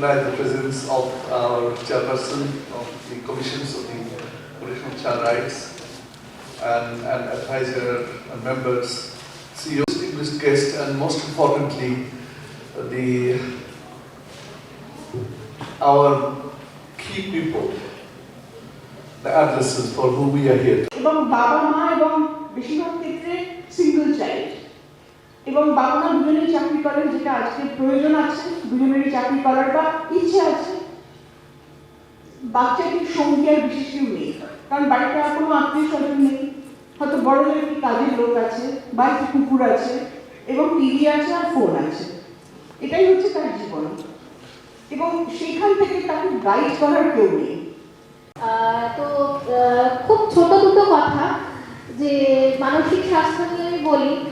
uh, recognize the presence of our chairperson of the commissions of the Protection of Child Rights and, and advisor and members, CEOs, distinguished guests, and most importantly, the our key people, the adolescents for whom we are here. এবং বাবা মা এবং বেশিরভাগ ক্ষেত্রে single child এবং বাবা মা দুজনেই চাকরি করেন, যেটা আজকে প্রয়োজন আছে, দুজনেরই চাকরি করার বা ইচ্ছে আছে। বাচ্চাটির সঙ্গী আর বিশেষ কেউ নেই। কারণ বাড়িতে আর কোনো আত্মীয় স্বজন নেই। হয়তো বড় একটি কাজের লোক আছে, বা একটি কুকুর আছে, এবং টিভি আছে আর ফোন আছে। এটাই হচ্ছে তার জীবন। এবং সেখান থেকে তাকে গাইড করার কেউ নেই। তো খুব ছোট দুটো কথা যে মানসিক স্বাস্থ্য নিয়ে আমি বলি।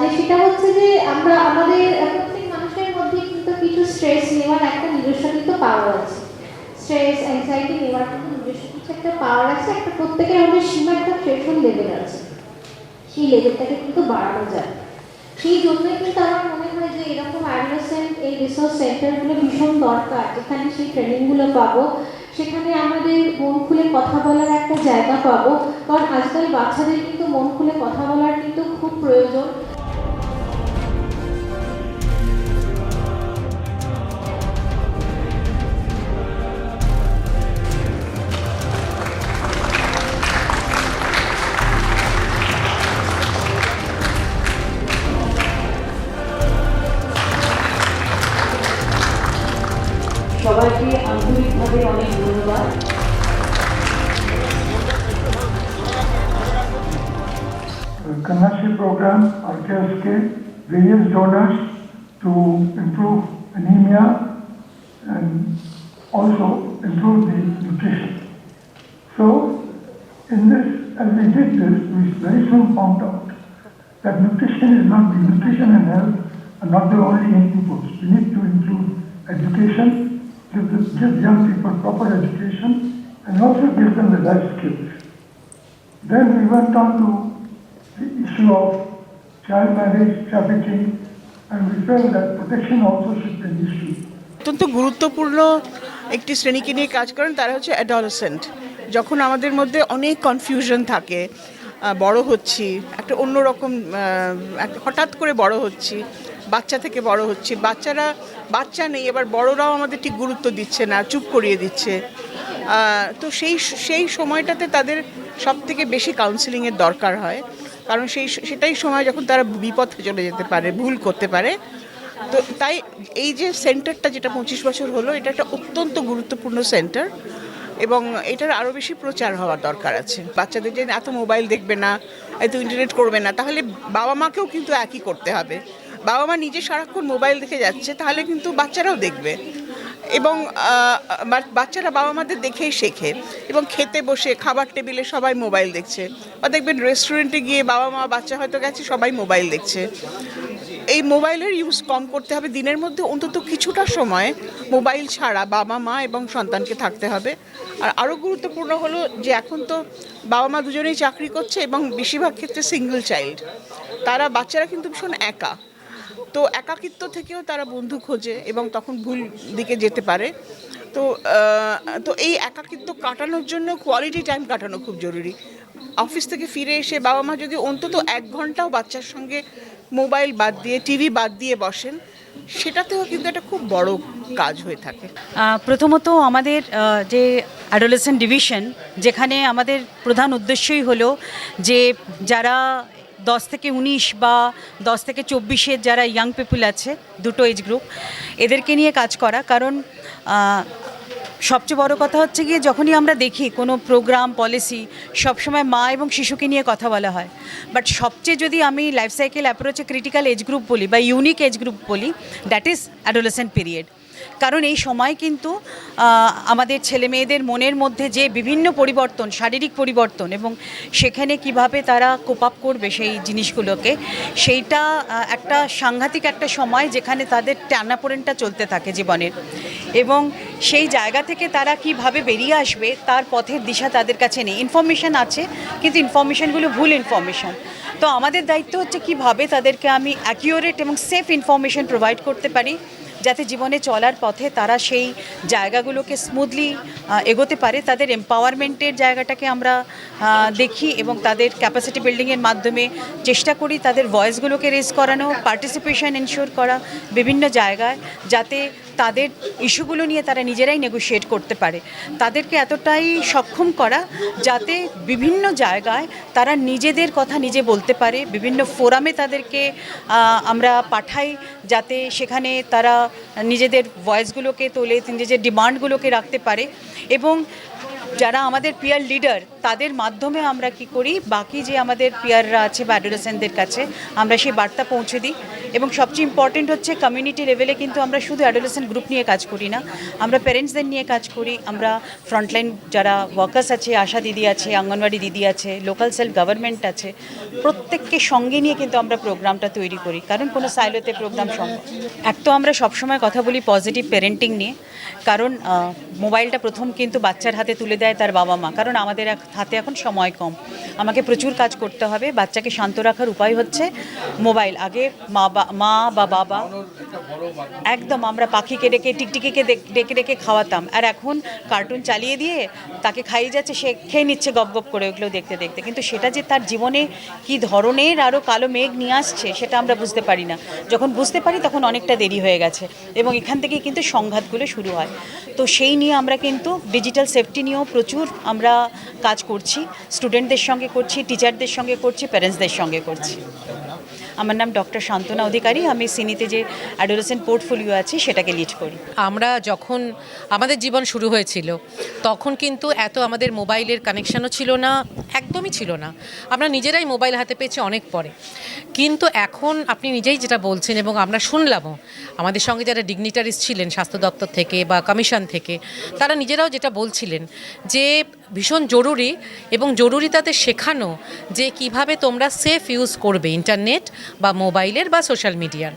যে সেটা হচ্ছে যে আমরা আমাদের প্রত্যেক মানুষের মধ্যে কিন্তু কিছু স্ট্রেস নেওয়ার একটা নিজস্ব কিন্তু পাওয়ার আছে। স্ট্রেস অ্যাংজাইটি নেওয়ার কিন্তু নিজস্ব কিছু একটা পাওয়ার আছে, একটা প্রত্যেকের আমাদের সীমা একটা থ্রেশন লেভেল আছে। সেই লেভেলটাকে কিন্তু বাড়ানো যায়। সেই জন্যই কিন্তু আমার মনে হয় যে এরকম অ্যাডোলেসেন্ট এই রিসোর্স সেন্টারগুলো ভীষণ দরকার। যেখানে সেই ট্রেনিংগুলো পাবো, সেখানে আমাদের মন খুলে কথা বলার একটা জায়গা পাবো। কারণ আজকাল বাচ্চাদের কিন্তু মন খুলে কথা বলার কিন্তু খুব প্রয়োজন। Kanyashi program, RKSK, various donors to improve anemia and also improve the nutrition. So, in this, as we did this, we very soon found out that nutrition is not the nutrition and health are not the only inputs. We need to include education, give, the, give young people proper education, and also give them the life skills. Then we went on to issue of child marriage, trafficking, and we felt that protection also should be an issue. অত্যন্ত গুরুত্বপূর্ণ একটি শ্রেণীকে নিয়ে কাজ করেন তারা হচ্ছে adolescent যখন আমাদের মধ্যে অনেক কনফিউশন থাকে বড় হচ্ছি একটা অন্যরকম হঠাৎ করে বড় হচ্ছি বাচ্চা থেকে বড় হচ্ছি বাচ্চারা বাচ্চা নেই এবার বড়রাও আমাদের ঠিক গুরুত্ব দিচ্ছে না চুপ করিয়ে দিচ্ছে। তো সেই সেই সময়টাতে তাদের সব থেকে বেশি কাউন্সিলিংয়ের দরকার হয়। কারণ সেই সেটাই সময় যখন তারা বিপথে চলে যেতে পারে, ভুল করতে পারে। তো তাই এই যে সেন্টারটা যেটা পঁচিশ বছর হলো, এটা একটা অত্যন্ত গুরুত্বপূর্ণ সেন্টার এবং এটার আরও বেশি প্রচার হওয়ার দরকার আছে। বাচ্চাদের যে এত মোবাইল দেখবে না, এত ইন্টারনেট করবে না, তাহলে বাবা মাকেও কিন্তু একই করতে হবে। বাবা মা নিজে সারাক্ষণ মোবাইল দেখে যাচ্ছে, তাহলে কিন্তু বাচ্চারাও দেখবে। এবং বাচ্চারা বাবা মাদের দেখেই শেখে এবং খেতে বসে, খাবার টেবিলে সবাই মোবাইল দেখছে। বা দেখবেন রেস্টুরেন্টে গিয়ে বাবা মা বাচ্চা হয়তো গেছে, সবাই মোবাইল দেখছে। এই মোবাইলের ইউজ কম করতে হবে। দিনের মধ্যে অন্তত কিছুটা সময় মোবাইল ছাড়া বাবা মা এবং সন্তানকে থাকতে হবে। আর আরও গুরুত্বপূর্ণ হলো যে এখন তো বাবা মা দুজনেই চাকরি করছে এবং বেশিরভাগ ক্ষেত্রে সিঙ্গেল চাইল্ড তারা, বাচ্চারা কিন্তু ভীষণ একা। তো একাকিত্ব থেকেও তারা বন্ধু খোঁজে এবং তখন ভুল দিকে যেতে পারে। তো তো এই একাকিত্ব কাটানোর জন্য কোয়ালিটি টাইম কাটানো খুব জরুরি। অফিস থেকে ফিরে এসে বাবা মা যদি অন্তত এক ঘন্টাও বাচ্চার সঙ্গে মোবাইল বাদ দিয়ে, টিভি বাদ দিয়ে বসেন, সেটাতেও কিন্তু একটা খুব বড় কাজ হয়ে থাকে। প্রথমত আমাদের যে অ্যাডোলেসেন্ট ডিভিশন যেখানে আমাদের প্রধান উদ্দেশ্যই হলো যে যারা দশ থেকে উনিশ বা দশ থেকে চব্বিশের যারা ইয়াং পিপুল আছে, দুটো এজ গ্রুপ এদেরকে নিয়ে কাজ করা। কারণ সবচেয়ে বড় কথা হচ্ছে গিয়ে যখনই আমরা দেখি কোনো প্রোগ্রাম পলিসি সবসময় মা এবং শিশুকে নিয়ে কথা বলা হয়। বাট সবচেয়ে যদি আমি লাইফ সাইকেল অ্যাপ্রোচে ক্রিটিক্যাল এজ গ্রুপ বলি বা ইউনিক এজ গ্রুপ বলি দ্যাট ইজ অ্যাডোলেসেন্ট পিরিয়ড কারণ এই সময় কিন্তু আমাদের ছেলে মেয়েদের মনের মধ্যে যে বিভিন্ন পরিবর্তন, শারীরিক পরিবর্তন এবং সেখানে কীভাবে তারা কোপ আপ করবে সেই জিনিসগুলোকে, সেইটা একটা সাংঘাতিক একটা সময় যেখানে তাদের টানাপোড়েনটা চলতে থাকে জীবনের এবং সেই জায়গা থেকে তারা কীভাবে বেরিয়ে আসবে, তার পথের দিশা তাদের কাছে নেই। ইনফরমেশান আছে, কিন্তু ইনফরমেশানগুলো ভুল ইনফরমেশান তো আমাদের দায়িত্ব হচ্ছে কীভাবে তাদেরকে আমি অ্যাকিউরেট এবং সেফ ইনফরমেশন প্রোভাইড করতে পারি। যাতে জীবনে চলার পথে তারা সেই জায়গাগুলোকে স্মুথলি এগোতে পারে, তাদের এম্পাওয়ারমেন্টের জায়গাটাকে আমরা দেখি এবং তাদের ক্যাপাসিটি বিল্ডিংয়ের মাধ্যমে চেষ্টা করি তাদের ভয়েসগুলোকে রেজ করানো পার্টিসিপেশন এনশিওর করা বিভিন্ন জায়গায়, যাতে তাদের ইস্যুগুলো নিয়ে তারা নিজেরাই নেগোশিয়েট করতে পারে। তাদেরকে এতটাই সক্ষম করা যাতে বিভিন্ন জায়গায় তারা নিজেদের কথা নিজে বলতে পারে, বিভিন্ন ফোরামে তাদেরকে আমরা পাঠাই যাতে সেখানে তারা নিজেদের ভয়েসগুলোকে তোলে, নিজেদের ডিমান্ডগুলোকে রাখতে পারে। এবং যারা আমাদের পিয়ার লিডার তাদের মাধ্যমে আমরা কি করি? বাকি যে আমাদের পিয়াররা আছে বা অ্যাডোলেসেন্টদের কাছে, আমরা সেই বার্তা পৌঁছে দিই। এবং সবচেয়ে ইম্পর্টেন্ট হচ্ছে কমিউনিটি লেভেলে কিন্তু আমরা শুধু অ্যাডোলেসেন্ট গ্রুপ নিয়ে কাজ করি না। আমরা প্যারেন্টসদের নিয়ে কাজ করি। আমরা ফ্রন্টলাইন যারা ওয়ার্কার্স আছে, আশা দিদি আছে, অঙ্গনওয়াড়ি দিদি আছে লোকাল সেলফ গভর্নমেন্ট আছে, প্রত্যেককে সঙ্গে নিয়ে কিন্তু আমরা প্রোগ্রামটা তৈরি করি। কারণ কোনো সাইলোতে প্রোগ্রাম সম্ভব এক তো আমরা সবসময় কথা বলি পজিটিভ প্যারেন্টিং নিয়ে। কারণ মোবাইলটা প্রথম কিন্তু বাচ্চার হাতে তুলে দেয় তার বাবা মা কারণ আমাদের এক- হাতে এখন সময় কম। আমাকে প্রচুর কাজ করতে হবে, বাচ্চাকে শান্ত রাখার উপায় হচ্ছে মোবাইল। আগে মা বা মা বা বাবা একদম আমরা পাখিকে ডেকে, টিকটিকিকে ডেকে ডেকে খাওয়াতাম। আর এখন কার্টুন চালিয়ে দিয়ে তাকে খাইয়ে যাচ্ছে, সে খেয়ে নিচ্ছে গপ গপ করে ওগুলো দেখতে দেখতে। কিন্তু সেটা যে তার জীবনে কি ধরনের আরও কালো মেঘ নিয়ে আসছে, সেটা আমরা বুঝতে পারি না। যখন বুঝতে পারি তখন অনেকটা দেরি হয়ে গেছে এবং এখান থেকেই কিন্তু সংঘাতগুলো শুরু হয়। তো সেই নিয়ে আমরা কিন্তু ডিজিটাল সেফটি নিয়েও প্রচুর আমরা কাজ করছি স্টুডেন্টদের সঙ্গে করছি টিচারদের সঙ্গে করছি প্যারেন্টসদের সঙ্গে করছি। আমার নাম ডক্টর শান্তনা অধিকারী, আমি সিনিতে যে অ্যাডোলেসেন্ট পোর্টফোলিও আছে সেটাকে লিড করি। আমরা যখন আমাদের জীবন শুরু হয়েছিল, তখন কিন্তু এত আমাদের মোবাইলের কানেকশানও ছিল না, একদমই ছিল না। আমরা নিজেরাই মোবাইল হাতে পেয়েছি অনেক পরে। কিন্তু এখন আপনি নিজেই যেটা বলছেন এবং আমরা শুনলামও, আমাদের সঙ্গে যারা ডিগনিটারিস ছিলেন, স্বাস্থ্য দপ্তর থেকে বা কমিশন থেকে, তারা নিজেরাও যেটা বলছিলেন যে ভীষণ জরুরি এবং জরুরি তাদের শেখানো যে কীভাবে তোমরা সেফ ইউজ করবে ইন্টারনেট বা মোবাইলের বা সোশ্যাল মিডিয়ার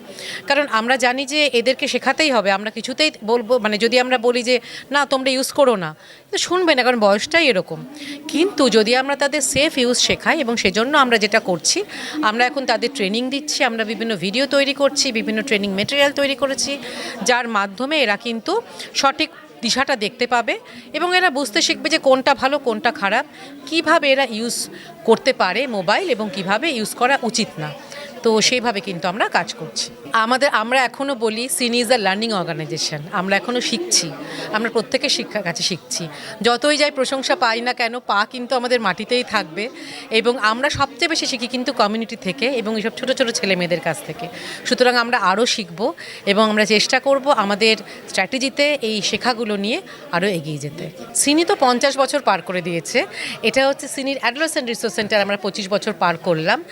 কারণ আমরা জানি যে এদেরকে শেখাতেই হবে, আমরা কিছুতেই বলব মানে যদি আমরা বলি যে, না, তোমরা ইউজ করো না শুনবে না, কারণ বয়সটাই এরকম। কিন্তু যদি আমরা তাদের সেফ ইউজ শেখাই এবং সেজন্য আমরা যেটা করছি, আমরা এখন তাদের ট্রেনিং দিচ্ছি, আমরা বিভিন্ন ভিডিও তৈরি করছি, বিভিন্ন ট্রেনিং মেটেরিয়াল তৈরি করেছি, যার মাধ্যমে এরা কিন্তু সঠিক দিশাটা দেখতে পাবে এবং এরা বুঝতে শিখবে যে কোনটা ভালো, কোনটা খারাপ, কীভাবে এরা ইউজ করতে পারে মোবাইল এবং কীভাবে ইউজ করা উচিত না। তো সেইভাবে কিন্তু আমরা কাজ করছি। আমাদের, আমরা এখনও বলি, সিনি ইজ আ লার্নিং অর্গানাইজেশন। আমরা এখনও শিখছি। আমরা প্রত্যেকের শিক্ষার কাছে শিখছি। যতই যাই প্রশংসা পাই না কেন, পা কিন্তু আমাদের মাটিতেই থাকবে এবং আমরা সবচেয়ে বেশি শিখি কিন্তু কমিউনিটি থেকে এবং এইসব ছোটো ছোটো ছেলে মেয়েদের কাছ থেকে। সুতরাং আমরা আরও শিখব এবং আমরা চেষ্টা করব আমাদের স্ট্র্যাটেজিতে এই শেখাগুলো নিয়ে আরও এগিয়ে যেতে। সিনি তো পঞ্চাশ বছর পার করে দিয়েছে। এটা হচ্ছে সিনির অ্যাডোলেসেন্ট রিসোর্স সেন্টার আমরা পঁচিশ বছর পার করলাম।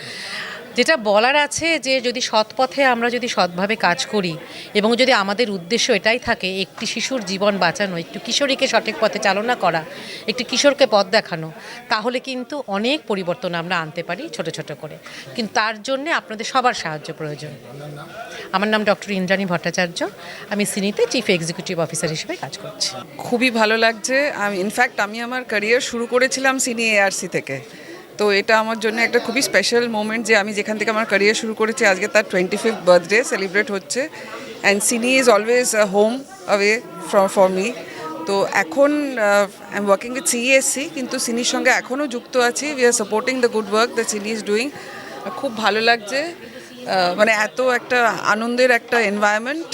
যেটা বলার আছে যে যদি সৎ পথে আমরা যদি সৎভাবে কাজ করি এবং যদি আমাদের উদ্দেশ্য এটাই থাকে একটি শিশুর জীবন বাঁচানো, একটু কিশোরীকে সঠিক পথে চালনা করা, একটি কিশোরকে পথ দেখানো, তাহলে কিন্তু অনেক পরিবর্তন আমরা আনতে পারি ছোট ছোট করে। কিন্তু তার জন্যে আপনাদের সবার সাহায্য প্রয়োজন। আমার নাম ডক্টর ইন্দ্রাণী ভট্টাচার্য। আমি সিনিতে চিফ এক্সিকিউটিভ অফিসার হিসেবে কাজ করছি। খুবই ভালো লাগছে। আমি ইনফ্যাক্ট আমি আমার ক্যারিয়ার শুরু করেছিলাম সিনি এআরসি থেকে। তো এটা আমার জন্য একটা খুবই স্পেশাল মোমেন্ট যে আমি যেখান থেকে আমার ক্যারিয়ার শুরু করেছি, আজকে তার টোয়েন্টি ফিফথ বার্থডে সেলিব্রেট হচ্ছে and CINI is always home away from for me তো এখন I am working with CESC কিন্তু সিনির সঙ্গে এখনও যুক্ত আছি। We are supporting the good work the CINI is doing খুব ভালো লাগছে। মানে এত একটা আনন্দের একটা environment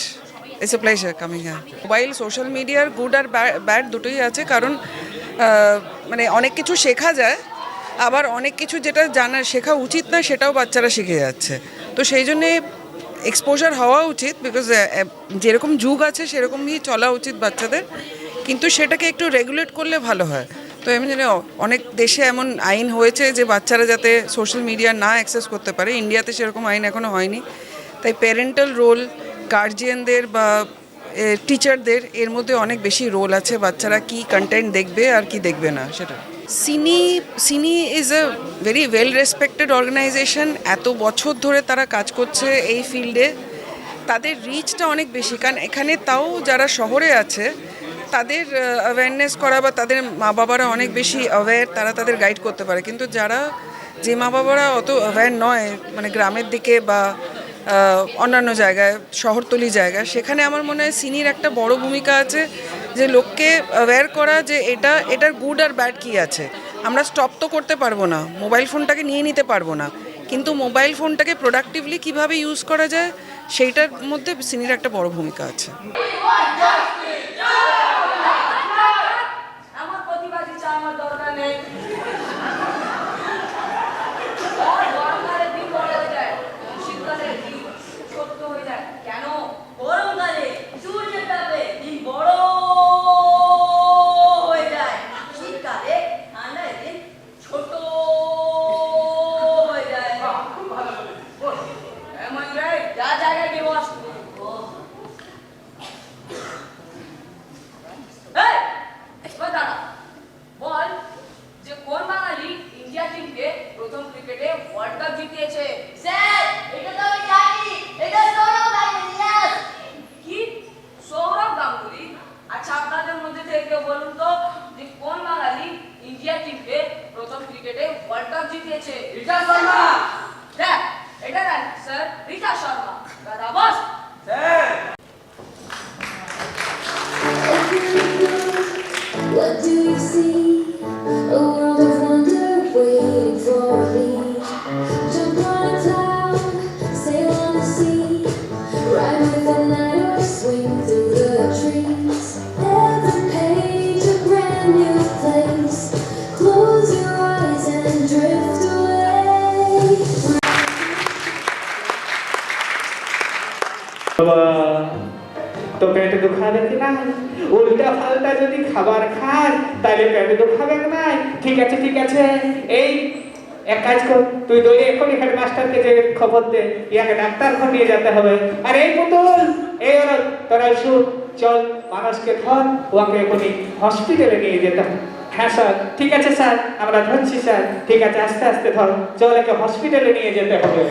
it's a pleasure coming হ্যাঁ মোবাইল সোশ্যাল মিডিয়ার গুড আর ব্যাড দুটোই আছে। কারণ মানে অনেক কিছু শেখা যায় আবার অনেক কিছু যেটা জানা শেখা উচিত না, সেটাও বাচ্চারা শিখে যাচ্ছে। তো সেই জন্যে এক্সপোজার হওয়া উচিত বিকজ যেরকম যুগ আছে, সেরকমই চলা উচিত বাচ্চাদের। কিন্তু সেটাকে একটু রেগুলেট করলে ভালো হয়। তো এমনি অনেক দেশে এমন আইন হয়েছে যে বাচ্চারা যাতে সোশ্যাল মিডিয়া না অ্যাক্সেস করতে পারে। ইন্ডিয়াতে সেরকম আইন এখনও হয়নি। তাই প্যারেন্টাল রোল গার্জিয়ানদের বা টিচারদের এর মধ্যে অনেক বেশি রোল আছে। বাচ্চারা কি কন্টেন্ট দেখবে আর কি দেখবে না, সেটা। CINI CINI is a very well respected organization এত বছর ধরে তারা কাজ করছে এই ফিল্ডে। তাদের রিচটা অনেক বেশি, কারণ এখানে তাও যারা শহরে আছে, তাদের অ্যাওয়ারনেস করা বা তাদের মা বাবারা অনেক বেশি অ্যাওয়্যার তারা তাদের গাইড করতে পারে। কিন্তু যারা, যে মা বাবারা অত অ্যাওয়্যার নয় মানে গ্রামের দিকে বা অন্যান্য জায়গায়, শহরতলি জায়গায় সেখানে আমার মনে হয় সিনির একটা বড় ভূমিকা আছে। যে লোককে অ্যাওয়্যার করা যে এটা, এটার গুড আর ব্যাড কী আছে। আমরা স্টপ তো করতে পারব না মোবাইল ফোনটাকে নিয়ে নিতে পারব না। কিন্তু মোবাইল ফোনটাকে প্রোডাক্টিভলি কীভাবে ইউজ করা যায়, সেইটার মধ্যে সিনির একটা বড় ভূমিকা আছে। What do you see? A world of wonder waiting for me. Jump on a cloud, sail on the sea. Ride with the night or swing through the trees. Every page a brand new place. Close your eyes and drift away. বাবা তো পেট দুখাবে কি না উল্টা ফাল্টা যদি খাবার খাস তাহলে পেট দুখাবে না ঠিক আছে ঠিক আছে। এই, এক কাজ কর, তুই দৌড়ে এখনই হেডমাস্টারকে যে খবর দে, ইয়াকে ডাক্তার ঘর নিয়ে যেতে হবে। আর এই পুতুল, এই ওরা তোরা শুন চল, মানুষকে ধর ওকে এখনই হসপিটালে নিয়ে যেতে হবে। হ্যাঁ স্যার, ঠিক আছে, স্যার, আমরা ধরছি, স্যার। ঠিক আছে, আস্তে আস্তে ধর, চল একে হসপিটালে নিয়ে যেতে হবে।